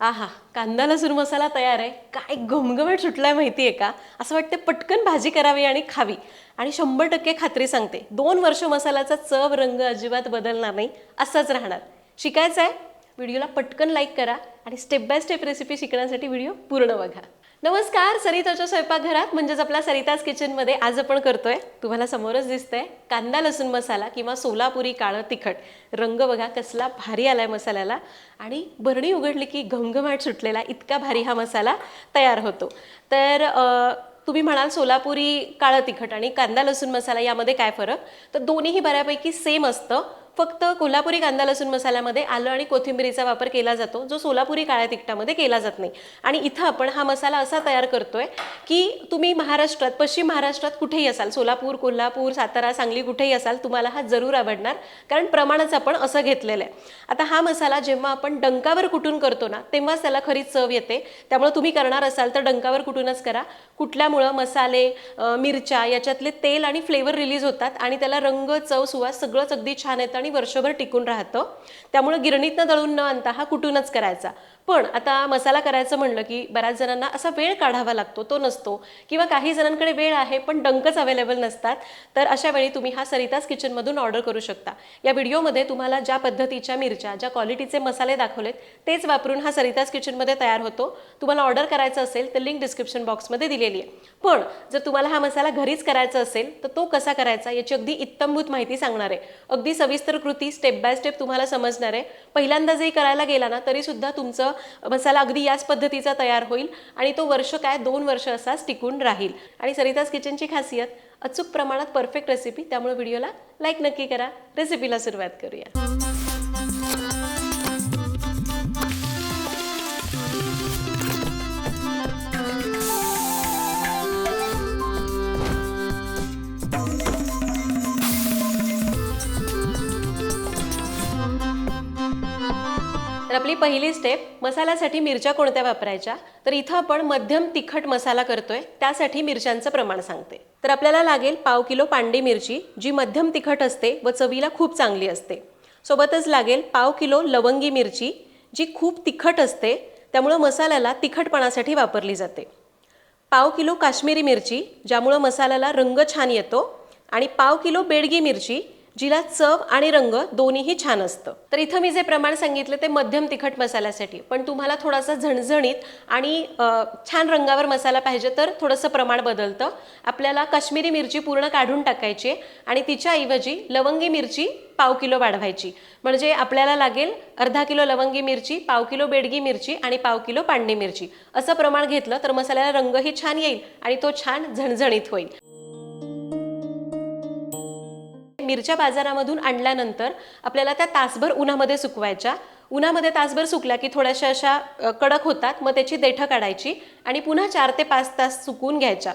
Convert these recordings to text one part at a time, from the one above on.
आहा कांदा लसूण मसाला तयार आहे. काय घमघमाट सुटलाय माहिती आहे का? असं वाटतं पटकन भाजी करावी आणि खावी. आणि शंभर टक्के खात्री सांगते दोन वर्ष मसाल्याचा चव रंग अजिबात बदलणार नाही असाच राहणार. शिकायचं आहे व्हिडिओला पटकन लाईक करा आणि स्टेप बाय स्टेप रेसिपी शिकण्यासाठी व्हिडिओ पूर्ण बघा. नमस्कार सरिताच्या स्वयंपाकघरात म्हणजेच आपल्या सरिताज किचनमध्ये आज आपण करतोय तुम्हाला समोरच दिसतंय कांदा लसूण मसाला किंवा सोलापुरी काळं तिखट. रंग बघा कसला भारी आलाय मसाल्याला. आणि बरणी उघडली की घमघमाट सुटलेला इतका भारी हा मसाला तयार होतो. तर तुम्ही म्हणाल सोलापुरी काळं तिखट आणि कांदा लसूण मसाला यामध्ये काय फरक? तर दोन्हीही बऱ्यापैकी सेम असतं. फक्त कोल्हापुरी कांदा लसूण मसाल्यामध्ये आलं आणि कोथिंबिरीचा वापर केला जातो जो सोलापुरी काळ्या तिखटामध्ये केला जात नाही. आणि इथं आपण हा मसाला असा तयार करतोय की तुम्ही महाराष्ट्रात पश्चिम महाराष्ट्रात कुठेही असाल सोलापूर कोल्हापूर सातारा सांगली कुठेही असाल तुम्हाला हा जरूर आवडणार कारण प्रमाणच आपण असं घेतलेलं आहे. आता हा मसाला जेव्हा आपण डंकावर कुटून करतो ना तेव्हाच त्याला खरी चव येते. त्यामुळे तुम्ही करणार असाल तर डंकावर कुटूनच करा. कुठल्यामुळं मसाले मिरच्या याच्यातले तेल आणि फ्लेवर रिलीज होतात आणि त्याला रंग चव सुवास सगळंच अगदी छान येतं आणि वर्षभर टिकून राहतं. त्यामुळे गिरणीतनं दळून न आणता हा कुटूनच करायचा. पण आता मसाला करायचं म्हणलं की बऱ्याच जणांना असा वेळ काढावा लागतो तो नसतो. किंवा काही जणांकडे वेळ आहे पण डंकच अवेलेबल नसतात. तर अशा वेळी तुम्ही हा सरिताज किचनमधून ऑर्डर करू शकता. या व्हिडिओमध्ये तुम्हाला ज्या पद्धतीच्या मिरच्या ज्या क्वालिटीचे मसाले दाखवलेत तेच वापरून हा सरिताज किचनमध्ये तयार होतो. तुम्हाला ऑर्डर करायचं असेल तर लिंक डिस्क्रिप्शन बॉक्समध्ये दिलेली आहे. पण जर तुम्हाला हा मसाला घरीच करायचा असेल तर तो कसा करायचा याची अगदी इत्तमभूत माहिती सांगणार आहे. अगदी सविस्तर कृती स्टेप बाय स्टेप तुम्हाला समजणार आहे. पहिल्यांदा जरी करायला गेला ना तरीसुद्धा तुमचं मसाला अगदी याच पद्धतीचा तयार होईल आणि तो वर्ष काय दोन वर्ष असाच टिकून राहील. आणि सरिताज किचनची खासियत अचूक प्रमाणात परफेक्ट रेसिपी त्यामुळे व्हिडिओला लाईक नक्की करा. रेसिपीला सुरुवात करूया. आपली पहिली स्टेप मसाल्यासाठी मिरच्या कोणत्या वापरायच्या? तर इथं आपण मध्यम तिखट मसाला करतोय त्यासाठी मिरच्यांचं प्रमाण सांगते. तर आपल्याला लागेल पाव किलो पांडी मिरची जी मध्यम तिखट असते व चवीला खूप चांगली असते. सोबतच लागेल पाव किलो लवंगी मिरची जी खूप तिखट असते त्यामुळं मसाल्याला तिखटपणासाठी वापरली जाते. पाव किलो काश्मीरी मिरची ज्यामुळं मसाल्याला रंग छान येतो आणि पाव किलो बेडगी मिरची जिला चव आणि रंग दोन्हीही छान असतं. तर इथं मी जे प्रमाण सांगितलं ते मध्यम तिखट मसाल्यासाठी. पण तुम्हाला थोडासा झणझणीत आणि छान रंगावर मसाला पाहिजे तर थोडंसं प्रमाण बदलतं. आपल्याला काश्मीरी मिरची पूर्ण काढून टाकायची आहे आणि तिच्याऐवजी लवंगी मिरची पाव किलो वाढवायची. म्हणजे आपल्याला लागेल अर्धा किलो लवंगी मिरची पाव किलो बेडगी मिरची आणि पाव किलो पांढरी मिरची. असं प्रमाण घेतलं तर मसाल्याला रंगही छान येईल आणि तो छान झणझणीत होईल. मिरच्या बाजारामधून आणल्यानंतर आपल्याला त्या तासभर उन्हामध्ये सुकवायच्या. उन्हामध्ये तासभर सुकल्या की थोड्याशा अशा कडक होतात. मग त्याची देठं काढायची आणि पुन्हा चार ते पाच तास सुकून घ्यायच्या.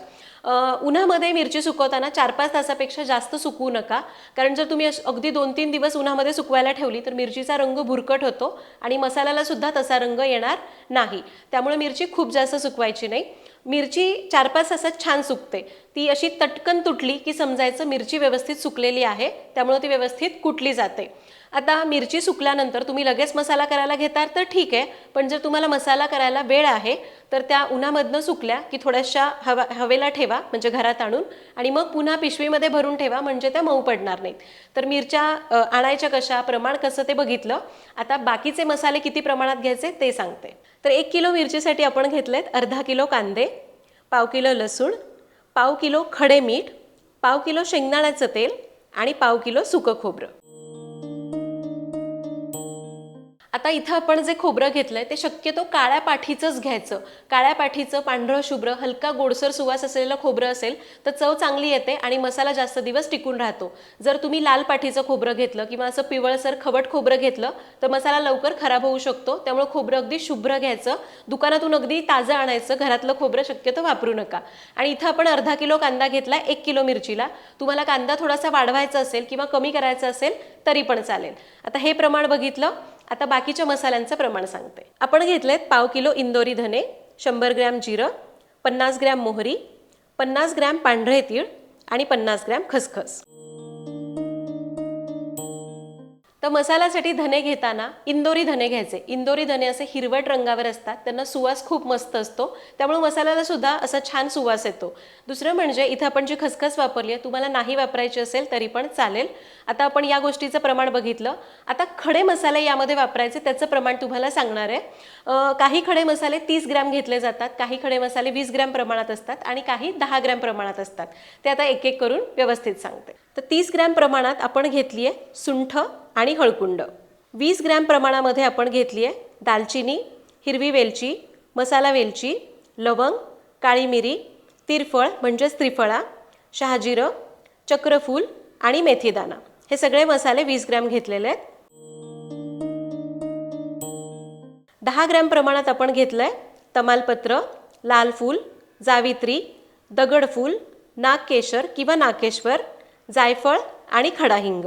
उन्हामध्ये मिरची सुकवताना चार पाच तासापेक्षा जास्त सुकवू नका. कारण जर तुम्ही अगदी दोन तीन दिवस उन्हामध्ये सुकवायला ठेवली तर मिरचीचा रंग भुरकट होतो आणि मसाल्याला सुद्धा तसा रंग येणार नाही. त्यामुळे मिरची खूप जास्त सुकवायची नाही. मिरची चार पाच तासात छान सुकते. ती अशी तटकन तुटली की समजायचं मिरची व्यवस्थित सुकलेली आहे. त्यामुळे ती व्यवस्थित कुटली जाते. आता मिरची सुकल्यानंतर तुम्ही लगेच मसाला करायला घेता तर ठीक आहे पण जर तुम्हाला मसाला करायला वेळ आहे तर त्या उन्हामधनं सुकल्या की थोड्याशा हवा हवेला ठेवा म्हणजे घरात आणून आणि मग पुन्हा पिशवीमध्ये भरून ठेवा म्हणजे त्या मऊ पडणार नाहीत. तर मिरच्या आणायच्या कशा प्रमाण कसं ते बघितलं. आता बाकीचे मसाले किती प्रमाणात घ्यायचे ते सांगते. तर एक किलो मिरचीसाठी आपण घेतलेत अर्धा किलो कांदे पाव किलो लसूण पाव किलो खडे मीठ पाव किलो शेंगदाण्याचं तेल आणि पाव किलो सुकं खोबरं. आता इथं आपण जे खोबरं घेतलंय ते शक्यतो काळ्या पाठीचंच घ्यायचं. काळ्या पाठीचं पांढरं शुभ्र हलका गोडसर सुवास असलेलं खोबरं असेल तर चव चांगली येते आणि मसाला जास्त दिवस टिकून राहतो. जर तुम्ही लाल पाठीचं खोबरं घेतलं किंवा असं पिवळसर खवट खोबरं घेतलं तर मसाला लवकर खराब होऊ शकतो. त्यामुळे खोबरं अगदी शुभ्र घ्यायचं. दुकानातून अगदी ताजं आणायचं. घरातलं खोबरं शक्यतो वापरू नका. आणि इथं आपण अर्धा किलो कांदा घेतला एक किलो मिरचीला. तुम्हाला कांदा थोडासा वाढवायचा असेल किंवा कमी करायचा असेल तरी पण चालेल. आता हे प्रमाण बघितलं. आता बाकीच्या मसाल्यांचं प्रमाण सांगते. आपण घेतलेत पाव किलो इंदोरी धने शंभर ग्रॅम जिरं पन्नास ग्रॅम मोहरी पन्नास ग्रॅम पांढरे तीळ आणि पन्नास ग्रॅम खसखस. तर मसाल्यासाठी धने घेताना इंदोरी धने घ्यायचे. इंदोरी धने असे हिरवट रंगावर असतात. त्यांना सुवास खूप मस्त असतो. त्यामुळे मसाल्याला सुद्धा असा छान सुवास येतो. दुसरं म्हणजे इथं आपण जी खसखस वापरली आहे तुम्हाला नाही वापरायची असेल तरी पण चालेल. आता आपण या गोष्टीचं प्रमाण बघितलं. आता खडे मसाले यामध्ये वापरायचे. त्याचं प्रमाण तुम्हाला सांगणार आहे. काही खडे मसाले तीस ग्रॅम घेतले जातात. काही खडे मसाले वीस ग्रॅम प्रमाणात असतात आणि काही दहा ग्रॅम प्रमाणात असतात. ते आता एक एक करून व्यवस्थित सांगते. तर तीस ग्रॅम प्रमाणात आपण घेतली आहे सुंठ आणि हळकुंड. वीस ग्रॅम प्रमाणामध्ये आपण घेतली आहे दालचिनी हिरवी वेलची मसाला वेलची लवंग काळी मिरी तिरफळ म्हणजेच त्रिफळा शहाजिरं चक्रफूल आणि मेथीदाना हे सगळे मसाले वीस ग्रॅम घेतलेले आहेत. दहा ग्रॅम प्रमाणात आपण घेतलं आहे तमालपत्र लाल फूल जावित्री दगडफूल नागकेशर किंवा नागेश्वर जायफळ आणि खडा हिंग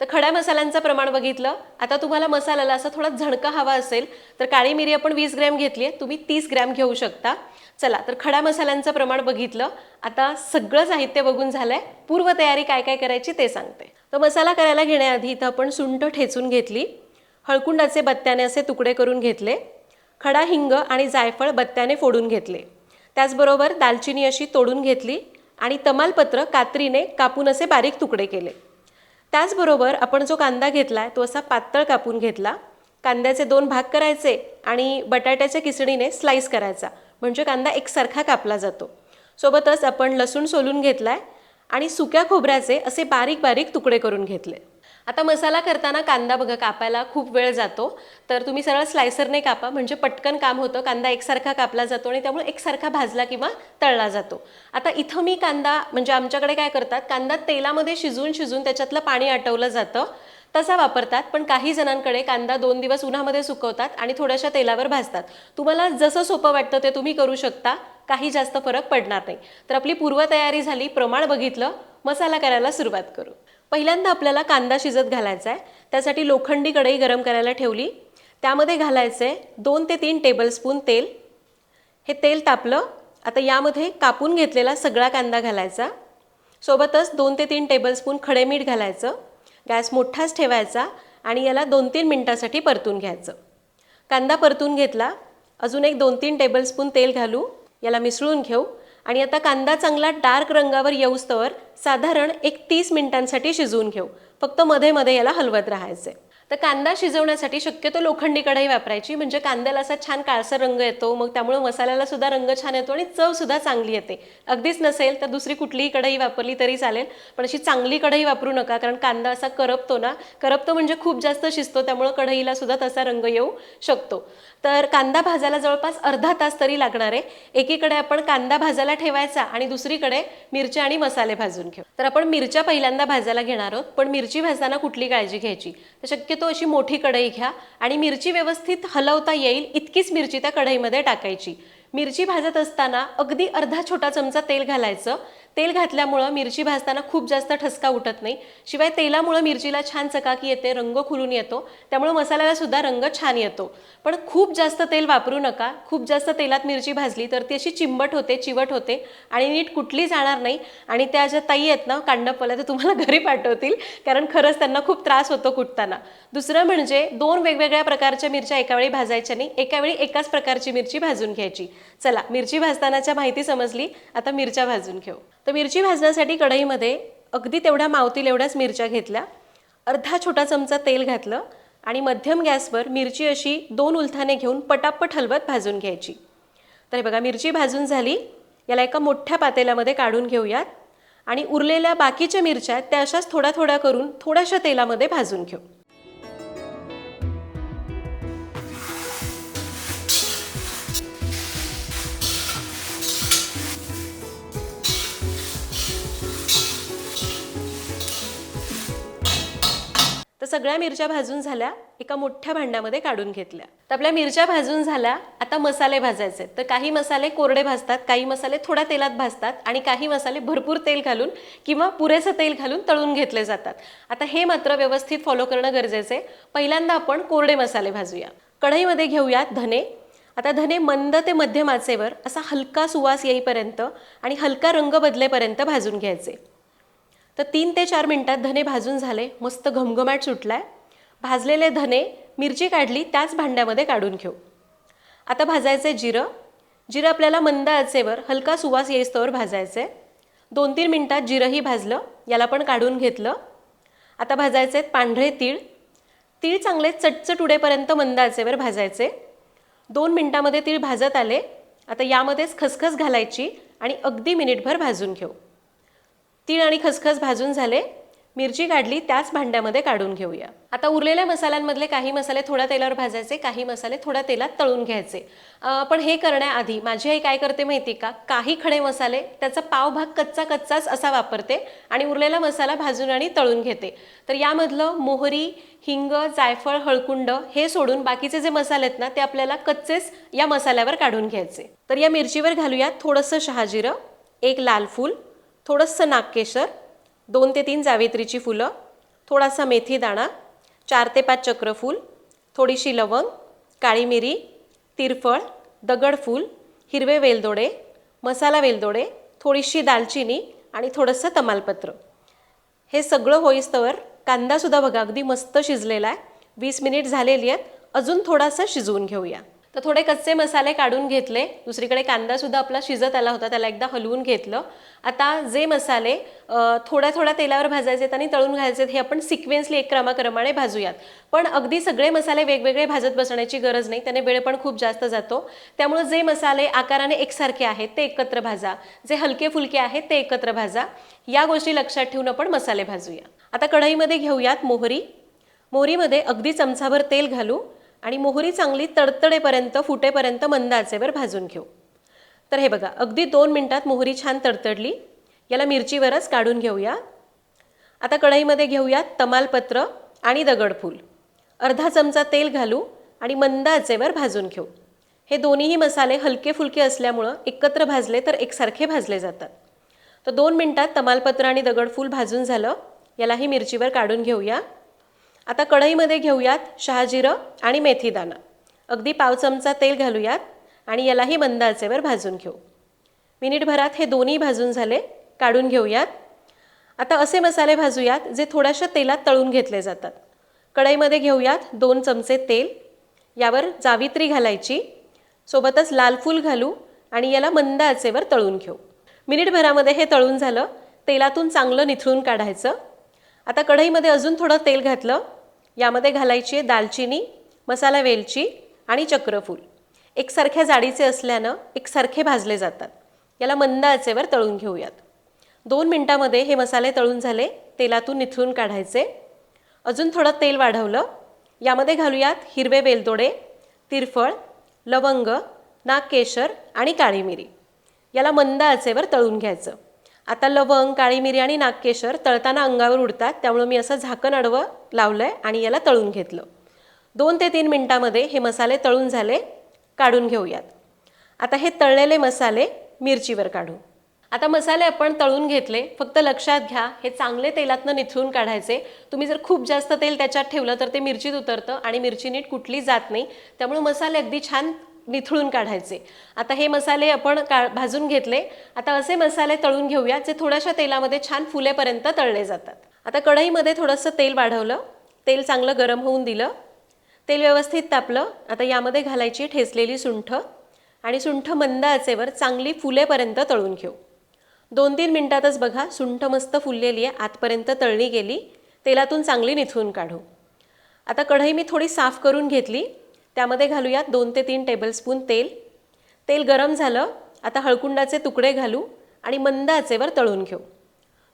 तर खड्या मसाल्यांचं प्रमाण बघितलं. आता तुम्हाला मसाल्याला असा थोडा झणका हवा असेल तर काळी मिरी आपण वीस ग्रॅम घेतली आहे. तुम्ही तीस ग्रॅम घेऊ शकता. चला तर खड्या मसाल्यांचं प्रमाण बघितलं. आता सगळं साहित्य बघून झालंय. पूर्वतयारी काय काय करायची ते सांगते. तर मसाला करायला घेण्याआधी इथं आपण सुंठ ठेचून घेतली. हळकुंडाचे बत्त्याने असे तुकडे करून घेतले. खडा हिंग आणि जायफळ बत्त्याने फोडून घेतले. त्याचबरोबर दालचिनी अशी तोडून घेतली आणि तमालपत्र कात्रीने कापून असे बारीक तुकडे केले. त्याचबरोबर आपण जो कांदा घेतला आहे तो असा पातळ कापून घेतला. कांद्याचे दोन भाग करायचे आणि बटाट्याच्या किसणीने स्लाईस करायचा. म्हणजे कांदा एकसारखा कापला जातो. सोबतच आपण लसूण सोलून घेतला आहे आणि सुक्या खोबऱ्याचे असे बारीक बारीक तुकडे करून घेतले. आता मसाला करताना कांदा बघा कापायला खूप वेळ जातो. तर तुम्ही सरळ स्लायसरने कापा म्हणजे पटकन काम होतं. कांदा एकसारखा कापला जातो आणि त्यामुळे एकसारखा भाजला किंवा तळला जातो. आता इथं मी कांदा म्हणजे आमच्याकडे काय करतात कांदा तेलामध्ये शिजवून शिजून त्याच्यातलं पाणी आटवलं जातं. तसा वापरतात पण काही जणांकडे कांदा दोन दिवस उन्हामध्ये सुकवतात आणि थोड्याशा तेलावर भाजतात. तुम्हाला जसं सोपं वाटतं ते तुम्ही करू शकता काही जास्त फरक पडणार नाही. तर आपली पूर्वतयारी झाली प्रमाण बघितलं मसाला करायला सुरुवात करू. पहिल्यांदा आपल्याला कांदा शिजत घालायचा आहे त्यासाठी लोखंडी कढई गरम करायला ठेवली. त्यामध्ये घालायचं आहे दोन ते तीन टेबलस्पून तेल. हे तेल तापलं. आता यामध्ये कापून घेतलेला सगळा कांदा घालायचा. सोबतच दोन ते तीन टेबलस्पून खडे मीठ घालायचं. गॅस मोठाच ठेवायचा आणि याला दोन तीन मिनटासाठी परतून घ्यायचं. कांदा परतून घेतला. अजून एक दोन तीन टेबलस्पून तेल घालू. याला मिसळून घेऊ. आणि आता कांदा चांगला डार्क रंगावर येऊस्तवर साधारण एक तीस मिनिटांसाठी शिजवून घेऊ. फक्त मध्ये मध्ये याला हलवत राहायचे तर कांदा शिजवण्यासाठी शक्यतो लोखंडी कढई वापरायची. म्हणजे कांद्याला असा छान काळसर रंग येतो मग त्यामुळे मसाल्याला सुद्धा रंग छान येतो आणि चव सुद्धा चांगली येते. अगदीच नसेल तर दुसरी कुठलीही कढई वापरली तरी चालेल पण अशी चांगली कढई वापरू नका कारण कांदा असा करपतो ना करपतो म्हणजे खूप जास्त शिजतो त्यामुळे कढईला सुद्धा तसा रंग येऊ शकतो. तर कांदा भाजायला जवळपास अर्धा तास तरी लागणार आहे. एकीकडे आपण कांदा भाजायला ठेवायचा आणि दुसरीकडे मिरच्या आणि मसाले भाजून घेऊ. तर आपण मिरच्या पहिल्यांदा भाजायला घेणार आहोत पण मिरची भाजताना कुठली काळजी घ्यायची? तर शक्यतो अशी मोठी कढई घ्या आणि मिरची व्यवस्थित हलवता येईल इतकीच मिरची त्या कढईमध्ये टाकायची. मिरची भाजत असताना अगदी अर्धा छोटा चमचा तेल घालायचं. तेल घातल्यामुळं मिरची भाजताना खूप जास्त ठसका उठत नाही. शिवाय तेलामुळं मिरचीला छान चकाकी येते रंग खुलून येतो. त्यामुळं मसाल्याला सुद्धा रंग छान येतो. पण खूप जास्त तेल वापरू नका. खूप जास्त तेलात मिरची भाजली तर ती अशी चिंबट होते चिवट होते आणि नीट कुठली जाणार नाही. आणि त्या ज्या ताई आहेत ना कांडपला ते तुम्हाला घरी पाठवतील कारण खरंच त्यांना खूप त्रास होतो कुटताना दुसरं म्हणजे दोन वेगवेगळ्या प्रकारच्या मिरच्या एका वेळी भाजायच्या नाही एका वेळी एकाच प्रकारची मिरची भाजून घ्यायची. चला मिरची भाजतानाच्या माहिती समजली. आता मिरच्या भाजून घेऊ. तर मिरची भाजण्यासाठी कढईमध्ये अगदी तेवढ्या मावतील एवढ्याच मिरच्या घेतल्या. अर्धा छोटा चमचा तेल घातलं आणि मध्यम गॅसवर मिरची अशी दोन उलथाने घेऊन पटापट हलवत भाजून घ्यायची. तर हे बघा मिरची भाजून झाली. याला एका मोठ्या पातेल्यामध्ये काढून घेऊयात आणि उरलेल्या बाकीच्या मिरच्या त्या अशाच थोड्या थोड्या करून थोड्याशा तेलामध्ये भाजून घेऊ. सगळ्या मिरच्या भाजून झाल्या एका मोठ्या भांड्यामध्ये काढून घेतल्या. तर आपल्या मिरच्या भाजून झाल्या आता मसाले भाजायचे. तर काही मसाले कोरडे भाजतात काही मसाले थोड्या तेलात भाजतात आणि काही मसाले भरपूर तेल घालून किंवा पुरेसं तेल घालून तळून घेतले जातात. आता हे मात्र व्यवस्थित फॉलो करणं गरजेचं आहे. पहिल्यांदा आपण कोरडे मसाले भाजूया. कढईमध्ये घेऊयात धने. आता धने मंद ते मध्यम आचेवर असा हलका सुवास येईपर्यंत आणि हलका रंग बदलेपर्यंत भाजून घ्यायचे. तर तीन ते चार मिनटात धने भाजून झाले. मस्त घमघमाट सुटलाय. भाजलेले धने मिरची काढली त्याच भांड्यामध्ये काढून घेऊ. आता भाजायचे जिरं. जिरं आपल्याला मंद आचेवर हलका सुवास येईस्तोवर भाजायचे दोन तीन मिनटात जिरंही भाजलं याला पण काढून घेतलं. आता भाजायचे आहेत पांढरे तीळ. तीळ चांगले चटचट उडेपर्यंत मंद आचेवर भाजायचे. दोन मिनटामध्ये तीळ भाजत आले. आता यामध्येच खसखस घालायची आणि अगदी मिनिटभर भाजून घेऊ. तीळ आणि खसखस भाजून झाले. मिरची काढली त्याच भांड्यामध्ये काढून घेऊया. आता उरलेल्या मसाल्यांमधले काही मसाले थोड्या तेलावर भाजायचे काही मसाले थोड्या तेलात तळून घ्यायचे. पण हे करण्याआधी माझी आई काय करते माहिती का? काही खडे मसाले त्याचा पावभाग कच्चा कच्चाच असा वापरते आणि उरलेला मसाला भाजून आणि तळून घेते. तर यामधलं मोहरी हिंग जायफळ हळकुंड हे सोडून बाकीचे जे मसाले आहेत ना ते आपल्याला कच्चेच या मसाल्यावर काढून घ्यायचे. तर या मिरचीवर घालूयात थोडंसं शहाजिरं एक लाल फूल थोडंसं नागकेशर दोन ते तीन जावेत्रीची फुलं थोडासा मेथी दाणा चार ते पाच चक्रफूल थोडीशी लवंग काळी मिरी तिरफळ दगडफूल हिरवे वेलदोडे मसाला वेलदोडे थोडीशी दालचिनी आणि थोडंसं तमालपत्र. हे सगळं होईस्तवर कांदासुद्धा बघा अगदी मस्त शिजलेला आहे. वीस मिनिट झालेली आहेत. अजून थोडासा शिजवून घेऊया. तर थोडे कच्चे मसाले काढून घेतले. दुसरीकडे कांदासुद्धा आपला शिजत आला होता त्याला एकदा हलवून घेतलं. आता जे मसाले थोड्या थोड्या तेलावर भाजायचे आहेत आणि तळून घालायचे आहेत, हे आपण सिक्वेन्सली एक क्रमाक्रमाने भाजूयात. पण अगदी सगळे मसाले वेगवेगळे भाजत बसण्याची गरज नाही त्याने वेळ पण खूप जास्त जातो. त्यामुळे जे मसाले आकाराने एकसारखे आहेत ते एकत्र भाजा. जे हलके फुलके आहेत ते एकत्र भाजा. या गोष्टी लक्षात ठेवून आपण मसाले भाजूया. आता कढईमध्ये घेऊयात मोहरी. मोहरीमध्ये अगदी चमचाभर तेल घालू. आणि मोहरी चांगली तडतडेपर्यंत फुटेपर्यंत मंद आचेवर भाजून घेऊ. तर हे बघा अगदी दोन मिनटात मोहरी छान तडतडली. याला मिरचीवरच काढून घेऊया. आता कढईमध्ये घेऊया तमालपत्र आणि दगडफूल अर्धा चमचा तेल घालू आणि मंद आचेवर भाजून घेऊ. हे दोन्हीही मसाले हलके फुलके असल्यामुळं एकत्र भाजले तर एकसारखे भाजले जातात. तर दोन मिनटात तमालपत्र आणि दगडफूल भाजून झालं. यालाही मिरचीवर काढून घेऊया. आता कढईमध्ये घेऊयात शहाजिरं आणि मेथीदाणा. अगदी पाव चमचा तेल घालूयात आणि यालाही मंद आचेवर भाजून घेऊ. मिनिटभरात हे दोन्ही भाजून झाले काढून घेऊयात. आता असे मसाले भाजूयात जे थोड्याशा तेलात तळून घेतले जातात. कढईमध्ये घेऊयात दोन चमचे तेल. यावर जावित्री घालायची. सोबतच लाल फूल घालू आणि याला मंद आचेवर तळून घेऊ. मिनिटभरामध्ये हे तळून झालं. तेलातून चांगलं निथळून काढायचं. आता कढईमध्ये अजून थोडं तेल घातलं. यामध्ये घालायची आहे दालचिनी मसाला वेलची आणि चक्रफूल. एकसारख्या जाडीचे असल्यानं एकसारखे भाजले जातात. याला मंद आचेवर तळून घेऊयात. दोन मिनटामध्ये हे मसाले तळून झाले तेलातून निथळून काढायचे. अजून थोडं तेल वाढवलं. यामध्ये घालूयात हिरवे वेलदोडे तिरफळ लवंग नागकेशर आणि काळी मिरी. याला मंद आचेवर तळून घ्यायचं. आता लवंग काळी मिरी आणि नागकेशर तळताना अंगावर उडतात. त्यामुळं मी असं झाकण अडवं लावलं आहे आणि याला तळून घेतलं. दोन ते तीन मिनटामध्ये हे मसाले तळून झाले. काढून घेऊयात. आता हे तळलेले मसाले मिरचीवर काढू. आता मसाले आपण तळून घेतले. फक्त लक्षात घ्या हे चांगले तेलातनं निथळून काढायचे. तुम्ही जर खूप जास्त तेल त्याच्यात ठेवलं तर ते मिरचीत उतरतं आणि मिरची नीट कुठली जात नाही. त्यामुळे मसाले अगदी छान निथळून काढायचे. आता हे मसाले आपण का भाजून घेतले. आता असे मसाले तळून घेऊया जे थोड्याशा तेलामध्ये छान फुलेपर्यंत तळले जातात. आता कढईमध्ये थोडंसं तेल वाढवलं. तेल चांगलं गरम होऊन दिलं. तेल व्यवस्थित तापलं. आता यामध्ये घालायची ठेचलेली सुंठ आणि सुंठ मंद आचेवर चांगली फुलेपर्यंत तळून घेऊ. दोन तीन मिनटातच बघा सुंठ मस्त फुललेली आहे. आतपर्यंत तळणी गेली. तेलातून चांगली निथळून काढू. आता कढई मी थोडी साफ करून घेतली. त्यामध्ये घालूयात दोन ते तीन टेबलस्पून तेल. तेल गरम झालं आता हळकुंडाचे तुकडे घालू आणि मंद आचेवर तळून घेऊ.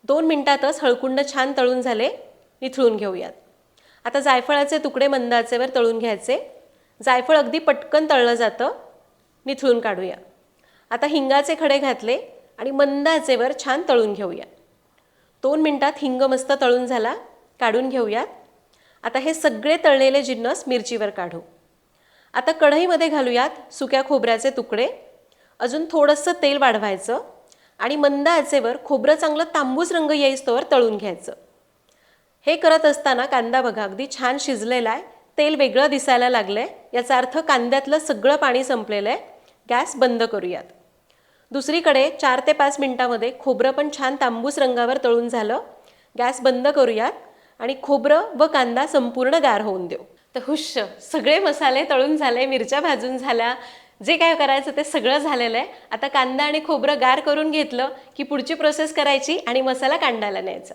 दोन मिनटातच हळकुंड छान तळून झाले निथळून घेऊयात. आता जायफळाचे तुकडे मंद आचेवर तळून घ्यायचे. जायफळ अगदी पटकन तळलं जातं निथळून काढूया. आता हिंगाचे खडे घातले आणि मंद आचेवर छान तळून घेऊया. दोन मिनटात हिंग मस्त तळून झाला काढून घेऊयात. आता हे सगळे तळलेले जिन्नस मिरचीवर काढू. आता कढईमध्ये घालूयात सुक्या खोबऱ्याचे तुकडे. अजून थोडंसं तेल वाढवायचं आणि मंद आचेवर खोबरं चांगलं तांबूस रंग येईस्तोवर तळून घ्यायचं. हे करत असताना कांदा बघा अगदी छान शिजलेला आहे तेल वेगळं दिसायला लागलं आहे याचा अर्थ कांद्यातलं सगळं पाणी संपलेलं आहे. गॅस बंद करूयात. दुसरीकडे चार ते पाच मिनटामध्ये खोबरं पण छान तांबूस रंगावर तळून झालं. गॅस बंद करूयात आणि खोबरं व कांदा संपूर्ण गार होऊन देऊ. तर हुश सगळे मसाले तळून झाले मिरच्या भाजून झाल्या. जे काय करायचं ते सगळं झालेलं आहे. आता कांदा आणि खोबरं गार करून घेतलं की पुढची प्रोसेस करायची आणि मसाला कांडायला न्यायचा.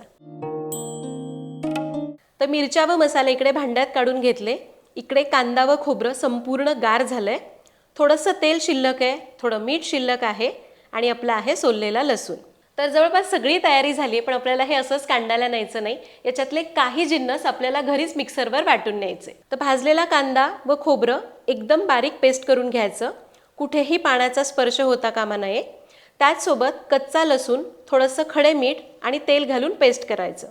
तर मिरच्या व मसाले इकडे भांड्यात काढून घेतले. इकडे कांदा व खोबरं संपूर्ण गार झालंय. थोडंसं तेल शिल्लक आहे थोडं मीठ शिल्लक आहे आणि आपला आहे सोललेला लसूण. तर जवळपास सगळी तयारी झाली आहे पण आपल्याला हे असंच कांडायला न्यायचं नाही. याच्यातले काही जिन्नस आपल्याला घरीच मिक्सरवर वाटून न्यायचे. तर भाजलेला कांदा व खोबरं एकदम बारीक पेस्ट करून घ्यायचं. कुठेही पाण्याचा स्पर्श होता कामा नये. त्याचसोबत कच्चा लसूण थोडंसं खडे मीठ आणि तेल घालून पेस्ट करायचं.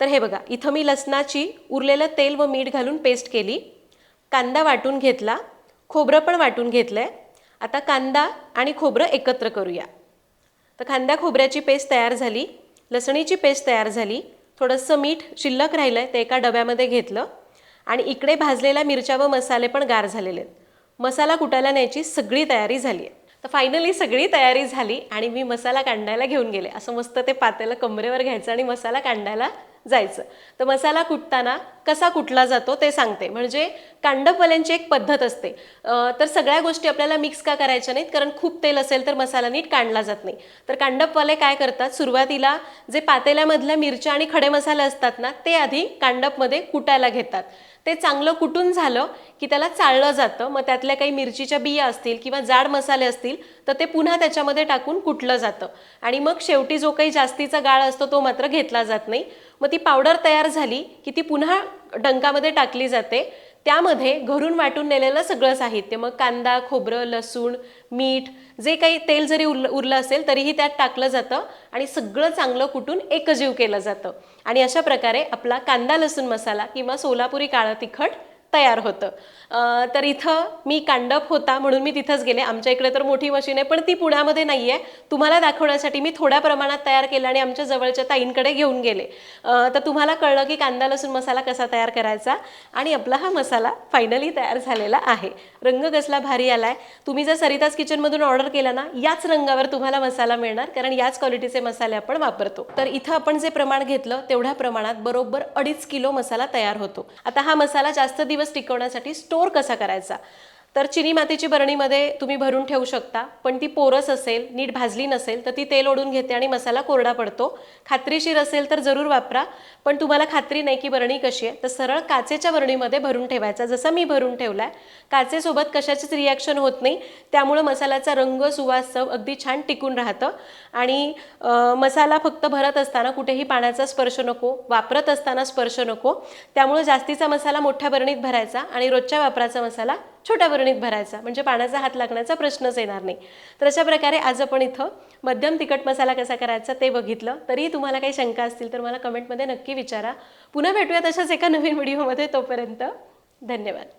तर हे बघा इथं मी लसणाची उरलेलं तेल व मीठ घालून पेस्ट केली. कांदा वाटून घेतला. खोबरं पण वाटून घेतलं आहे आता कांदा आणि खोबरं एकत्र करूया. तर कांद्या खोबऱ्याची पेस्ट तयार झाली लसणीची पेस्ट तयार झाली थोडंसं मीठ शिल्लक राहिलं आहे ते एका डब्यामध्ये घेतलं आणि इकडे भाजलेल्या मिरच्या व मसाले पण गार झालेले आहेत. मसाला कुटायला न्यायची सगळी तयारी झाली आहे. तर फायनली सगळी तयारी झाली आणि मी मसाला कांडायला घेऊन गेले. असं मस्त ते पातेलं कमरेवर घ्यायचं आणि मसाला कांडायला जायचं. तर मसाला कुटताना कसा कुटला जातो ते सांगते. म्हणजे कांडपवाल्यांची एक पद्धत असते. तर सगळ्या गोष्टी आपल्याला मिक्स का करायच्या नाहीत? कारण खूप तेल असेल तर मसाला नीट काढला जात नाही. तर कांडपवाले काय करतात? सुरुवातीला जे पातेल्यामधल्या मिरच्या आणि खडे मसाले असतात ना ते आधी कांडपमध्ये कुटायला घेतात. ते चांगलं कुटून झालं की त्याला चाळलं जातं. मग त्यातल्या काही मिरचीच्या बिया असतील किंवा जाड मसाले असतील तर ते पुन्हा त्याच्यामध्ये टाकून कुटलं जातं. आणि मग शेवटी जो काही जास्तीचा गाळ असतो तो मात्र घेतला जात नाही. मग ती पावडर तयार झाली की ती पुन्हा डंकामध्ये टाकली जाते. त्यामध्ये घरून वाटून नेलेलं सगळं साहित्य मग कांदा खोबरं लसूण मीठ जे काही तेल जरी उरलं उरलं असेल तरीही त्यात टाकलं जातं आणि सगळं चांगलं कुटून एकजीव केलं जातं. आणि अशा प्रकारे आपला कांदा लसूण मसाला किंवा सोलापुरी काळं तिखट तयार होतं. तर इथं मी कांडप होता म्हणून मी तिथंच गेले. आमच्या इकडे तर मोठी मशीन आहे पण ती पुण्यामध्ये नाही आहे तुम्हाला दाखवण्यासाठी मी थोड्या प्रमाणात तयार केलं आणि आमच्या जवळच्या ताईंकडे घेऊन गेले. तर तुम्हाला कळलं की कांदा लसूण मसाला कसा तयार करायचा आणि आपला हा मसाला फायनली तयार झालेला आहे. रंग कसला भारी आला आहे तुम्ही जर सरिताज किचनमधून ऑर्डर केला ना याच रंगावर तुम्हाला मसाला मिळणार कारण याच क्वालिटीचे मसाले आपण वापरतो. तर इथं आपण जे प्रमाण घेतलं तेवढ्या प्रमाणात बरोबर अडीच किलो मसाला तयार होतो. आता हा मसाला जास्त दिवस टिकवण्यासाठी स्टोअर कसा करायचा? तर चिनी मातीची बरणीमध्ये तुम्ही भरून ठेवू शकता पण ती पोरस असेल नीट भाजली नसेल तर ती तेल ओढून घेते आणि मसाला कोरडा पडतो. खात्रीशीर असेल तर जरूर वापरा पण तुम्हाला खात्री नाही की बरणी कशी आहे तर सरळ काचेच्या बरणीमध्ये भरून ठेवायचा. जसं मी भरून ठेवलाय काचेसोबत कशाचीच रिॲक्शन होत नाही त्यामुळं मसाल्याचा रंग सुवास चव अगदी छान टिकून राहतं. आणि मसाला फक्त भरत असताना कुठेही पाण्याचा स्पर्श नको वापरत असताना स्पर्श नको त्यामुळे जास्तीचा मसाला मोठ्या बरणीत भरायचा आणि रोजच्या वापराचा मसाला छोट्या बरणीत भरायचा. म्हणजे पाण्याचा हात लागण्याचा प्रश्नच येणार नाही. तर अशा प्रकारे आज आपण इथं मध्यम तिखट मसाला कसा करायचा ते बघितलं. तरीही तुम्हाला काही शंका असतील तर मला कमेंटमध्ये नक्की विचारा. पुन्हा भेटूया तशाच एका नवीन व्हिडिओमध्ये तोपर्यंत धन्यवाद.